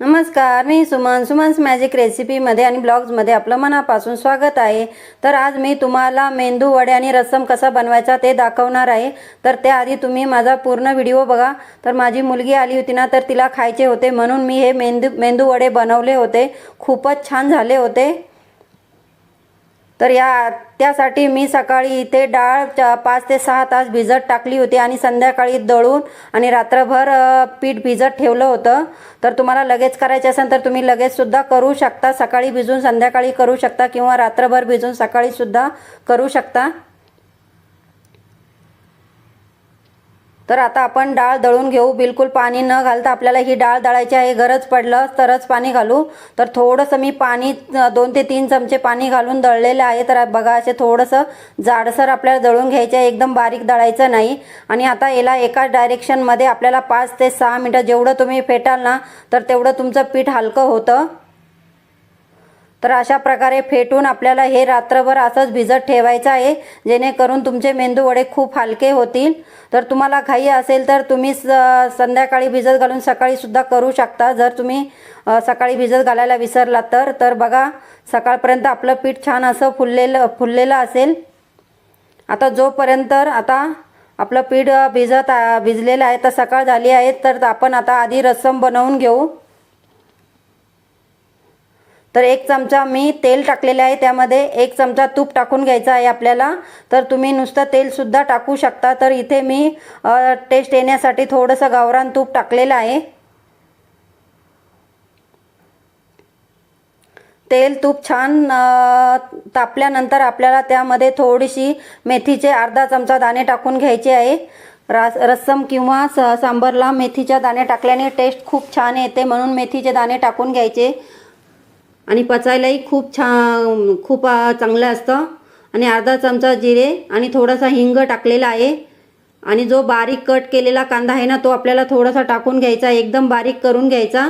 नमस्कार मी सुमन. सुमन्स मॅजिक रेसिपीमध्ये आणि ब्लॉग्समध्ये आपलं मनापासून स्वागत आहे. तर आज मी तुम्हाला मेंदू वडे आणि रस्सम कसा बनवायचा ते दाखवणार आहे. तर त्याआधी तुम्ही माझा पूर्ण व्हिडिओ बघा. तर माझी मुलगी आली होती ना तर तिला खायचे होते म्हणून मी हे मेंदू मेंदू वडे बनवले होते. खूपच छान झाले होते. तर या त्यासाठी मी सकाळी इथे डाळ च- पाच ते सहा तास भिजत टाकली होती आणि संध्याकाळी दळून आणि रात्रभर पीठ भिजत ठेवलं होतं. तर तुम्हाला लगेच करायचे असेल तर तुम्ही लगेचसुद्धा करू शकता. सकाळी भिजून संध्याकाळी करू शकता किंवा रात्रभर भिजून सकाळीसुद्धा करू शकता. तर आता आपण डाळ दळून घेऊ. बिलकुल पाणी न घालता आपल्याला ही डाळ दळायची आहे. गरज पडलं तरच पाणी घालू. तर थोडंसं मी पाणी दोन ते तीन चमचे पाणी घालून दळलेलं आहे. तर बघा असे थोडंसं जाडसर आपल्याला दळून घ्यायचं आहे. एकदम बारीक दळायचं नाही. आणि आता याला एका डायरेक्शनमध्ये आपल्याला पाच ते सहा मिनटं जेवढं तुम्ही फेटाल ना तर तेवढं तुमचं पीठ हलकं होतं. तर अशा प्रकारे फेटून आपल्याला हे रात्रभर असंच भिजत ठेवायचं आहे जेणेकरून तुमचे मेंदू वडे खूप हलके होतील. तर तुम्हाला घाई असेल तर तुम्ही स संध्याकाळी भिजत घालून सकाळीसुद्धा करू शकता. जर तुम्ही सकाळी भिजत घालायला विसरला तर तर बघा सकाळपर्यंत आपलं पीठ छान असं फुललेलं फुललेलं असेल. आता जोपर्यंत आता आपलं पीठ भिजत आ- भिजलेलं आहे तर सकाळ झाली आहे तर आपण आता आधी रस्सम बनवून घेऊ. तर एक चमचा मी तेल टाकलेलं आहे त्यामध्ये एक चमचा तूप टाकून घ्यायचं आहे आपल्याला. तर तुम्ही नुसतं तेलसुद्धा टाकू शकता. तर इथे मी टेस्ट येण्यासाठी थोडंसं गावरान तूप टाकलेलं आहे. तेल तूप छान तापल्यानंतर आपल्याला त्यामध्ये थोडीशी मेथीचे अर्धा चमचा दाणे टाकून घ्यायचे आहे. रास रस्सम किंवा स सांबरला मेथीच्या दाणे टाकल्याने टेस्ट खूप छान येते. म्हणून मेथीचे दाणे टाकून घ्यायचे. आणि पचायलाही खूप छान खूप चांगलं असतं. आणि अर्धा चमचा जिरे आणि थोडासा हिंग टाकलेला आहे. आणि जो बारीक कट केलेला कांदा आहे ना तो आपल्याला थोडासा टाकून घ्यायचा एकदम बारीक करून घ्यायचा.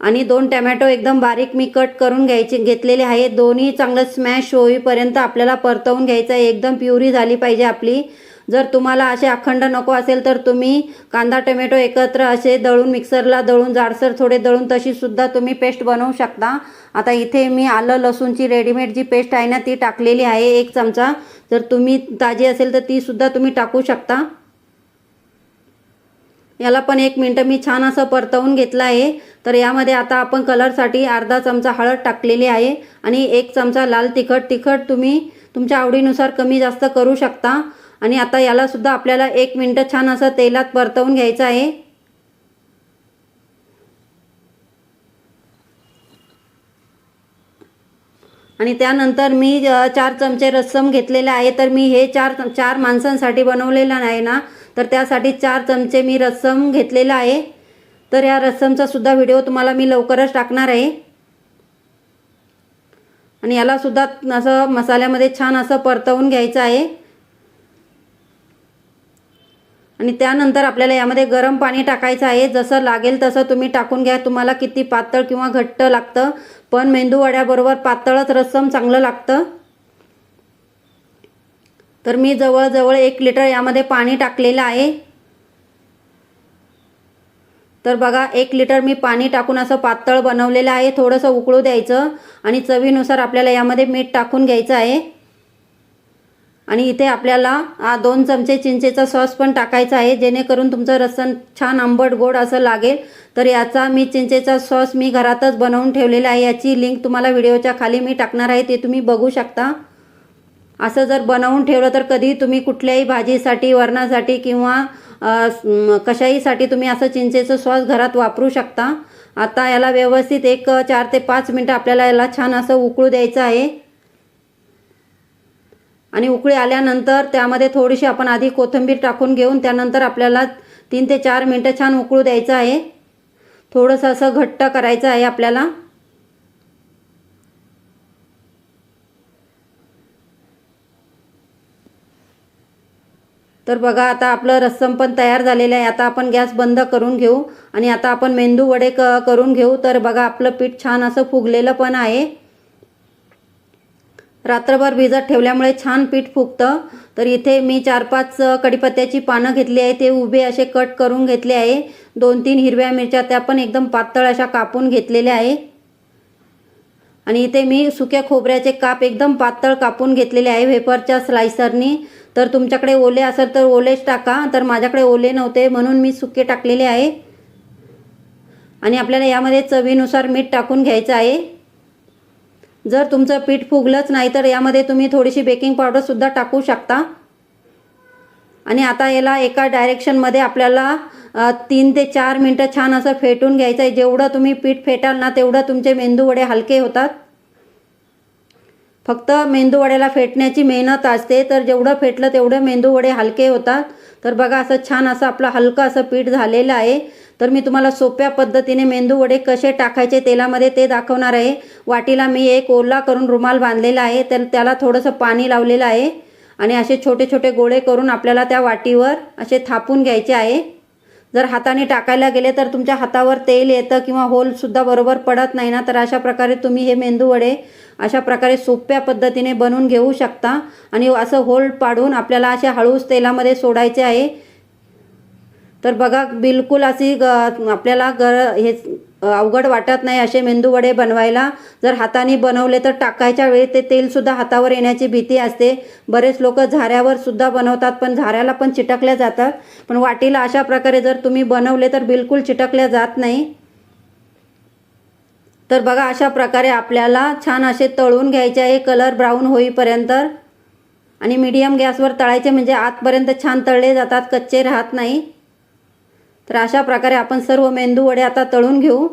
आणि दोन टमॅटो एकदम बारीक मी कट करून घ्यायचे घेतलेले आहे दोन्ही चांगलं स्मॅश होईपर्यंत आपल्याला परतवून घ्यायचं आहे. एकदम प्युरी झाली पाहिजे आपली. जर तुम्हाला असे अखंड नको असेल तर तुम्ही कांदा टोमॅटो एकत्र असे दळून मिक्सरला दळून जाडसर थोडे दळून तशीसुद्धा तुम्ही पेस्ट बनवू शकता. आता इथे मी आलं लसूणची रेडीमेड जी पेस्ट आहे ना ती टाकलेली आहे एक चमचा. जर तुम्ही ताजी असेल तर तीसुद्धा तुम्ही टाकू शकता. याला पण एक मिनटं मी छान असं परतवून घेतलं आहे. तर यामध्ये आता आपण कलरसाठी अर्धा चमचा हळद टाकलेली आहे आणि एक चमचा लाल तिखट. तिखट तुम्ही तुमच्या आवडीनुसार कमी जास्त करू शकता. आणि आता यालासुद्धा आपल्याला एक मिनटं छान असं तेलात परतवून घ्यायचं आहे. आणि त्यानंतर मी चार चमचे रस्सम घेतलेले आहे. तर मी हे चार चार माणसांसाठी बनवलेलं आहे ना तर त्यासाठी चार चमचे मी रस्सम घेतलेला आहे. तर या रस्समचा सुद्धा व्हिडिओ तुम्हाला मी लवकरच टाकणार आहे. आणि याला सुद्धा असं मसाल्यामध्ये छान असं परतवून घ्यायचं आहे. आणि त्यानंतर आपल्याला यामध्ये गरम पाणी टाकायचं आहे. जसं लागेल तसं तुम्ही टाकून घ्या. तुम्हाला किती पातळ किंवा घट्ट लागतं. पण मेंदू वड्याबरोबर पातळच रस्सम चांगलं लागतं. तर मी जवळजवळ एक लिटर यामध्ये पाणी टाकलेलं आहे. तर बघा एक लिटर मी पाणी टाकून असं पातळ बनवलेलं आहे. थोडंसं उकळू द्यायचं. आणि चवीनुसार आपल्याला यामध्ये मीठ टाकून घ्यायचं आहे. आणि इथे आपल्याला दोन चमचे चिंचेचा सॉस पण टाकायचा आहे जेणेकरून तुमचं रसन छान आंबट गोड असं लागेल. तर याचा मी चिंचेचा सॉस मी घरातच बनवून ठेवलेला आहे. याची लिंक तुम्हाला व्हिडिओच्या खाली मी टाकणार आहे ते तुम्ही बघू शकता. असं जर बनवून ठेवलं तर कधी तुम्ही कुठल्याही भाजीसाठी वरणासाठी किंवा कशाहीसाठी तुम्ही असं चिंचेचं सॉस घरात वापरू शकता. आता याला व्यवस्थित एक चार ते पाच मिनटं आपल्याला याला छान असं उकळू द्यायचं आहे. आणि उकळी आल्यानंतर त्यामध्ये थोडीशी आपण आधी कोथिंबीर टाकून घेऊन त्यानंतर आपल्याला तीन ते चार मिनटं छान उकळू द्यायचं आहे. थोडंसं असं घट्ट करायचं आहे आपल्याला. तर बघा आता आपलं रस्सम पण तयार झालेलं आहे. आता आपण गॅस बंद करून घेऊ आणि आता आपण मेंदू वडे क करून घेऊ. तर बघा आपलं पीठ छान असं फुगलेलं पण आहे. रात्रभर भिजत ठेवल्यामुळे छान पीठ फुगतं. तर इथे मी चार पाच कडीपत्त्याची पानं घेतली आहे. ते उभे असे कट करून घेतले आहे. दोन तीन हिरव्या मिरच्या त्या पण एकदम पातळ अशा कापून घेतलेल्या आहे. आणि इथे मी सुक्या खोबऱ्याचे काप एकदम पातळ कापून घेतलेले आहे वेफरच्या स्लायसरनी तर तुमच्याकडे ओले असेल तर ओलेच टाका. तर माझ्याकडे ओले नव्हते म्हणून मी सुके टाकलेले आहे. आणि आपल्याला यामध्ये चवीनुसार मीठ टाकून घ्यायचं आहे. जर तुमचं पीठ फुगलंच नाही तर यामध्ये तुम्ही थोडीशी बेकिंग पावडरसुद्धा टाकू शकता. आणि आता याला एका डायरेक्शनमध्ये आपल्याला तीन ते चार मिनटं छान असं फेटून घ्यायचं आहे जेवढं तुम्ही पीठ फेटाल ना तेवढं तुमचे मेंदू वडे हलके होतात. फक्त मेंदू वड्याला फेटण्याची मेहनत असते. तर जेवढं फेटलं तेवढं मेंदू वडे हलके होतात. तर बघा असं छान असं आपलं हलकं असं पीठ झालेलं आहे. तर मी तुम्हाला सोप्या पद्धतीने मेंदू वडे कसे टाकायचे तेलामध्ये ते दाखवणार आहे. वाटीला मी एक ओला करून रुमाल बांधलेला आहे. तर त्याला थोडंसं पाणी लावलेलं आहे. आणि असे छोटे छोटे गोळे करून आपल्याला त्या वाटीवर असे थापून घ्यायचे आहे. जर हाताने टाकायला गेले तर तुमच्या हातावर तेल येतं किंवा होलसुद्धा बरोबर पडत नाही ना. तर अशा प्रकारे तुम्ही हे मेंदू वडे अशा प्रकारे सोप्या पद्धतीने बनवून घेऊ शकता. आणि असं होल पाडून आपल्याला असे हळूच तेलामध्ये सोडायचे आहे. तर बघा बिलकुल अशी ग आपल्याला गर हे अवघड वाटत नाही असे मेंदू वडे बनवायला. जर हाताने बनवले तर टाकायच्या वेळी ते तेलसुद्धा हातावर येण्याची भीती असते. बरेच लोक झाऱ्यावर सुद्धा बनवतात पण झाऱ्याला पण चिटकल्या जातात. पण वाटीला अशा प्रकारे जर तुम्ही बनवले तर बिलकुल चिटकल्या जात नाही. तर बघा अशा प्रकारे आपल्याला छान असे तळून घ्यायचे आहे. कलर ब्राऊन होईपर्यंत. आणि मीडियम गॅसवर तळायचे म्हणजे आतपर्यंत छान तळले जातात कच्चे राहत नाही. तर अशा प्रकारे आपण सर्व मेंदू वडे आता तळून घेऊ.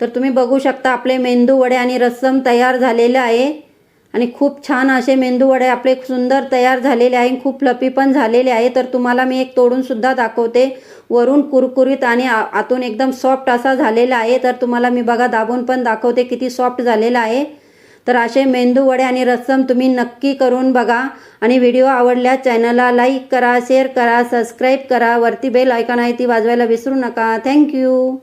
तर तुम्ही बघू शकता आपले मेंदू वडे आणि रस्सम तयार झालेलं आहे. आणि खूप छान असे मेंदू वडे आपले सुंदर तयार झालेले आहे. खूप लपी पण झालेले आहे. तर तुम्हाला मी एक तोडूनसुद्धा दाखवते. वरून कुरकुरीत आणि आ- आतून एकदम सॉफ्ट असा झालेला आहे. तर तुम्हाला मी बघा दाबून पण दाखवते किती सॉफ्ट झालेला आहे. तर असे मेंदू वडे आणि रस्सम तुम्ही नक्की करून बघा. आणि व्हिडिओ आवडल्यास चॅनलला लाईक करा शेअर करा सबस्क्राईब करा. वरती बेल आयकॉन आहे ती वाजवायला विसरू नका. थँक्यू.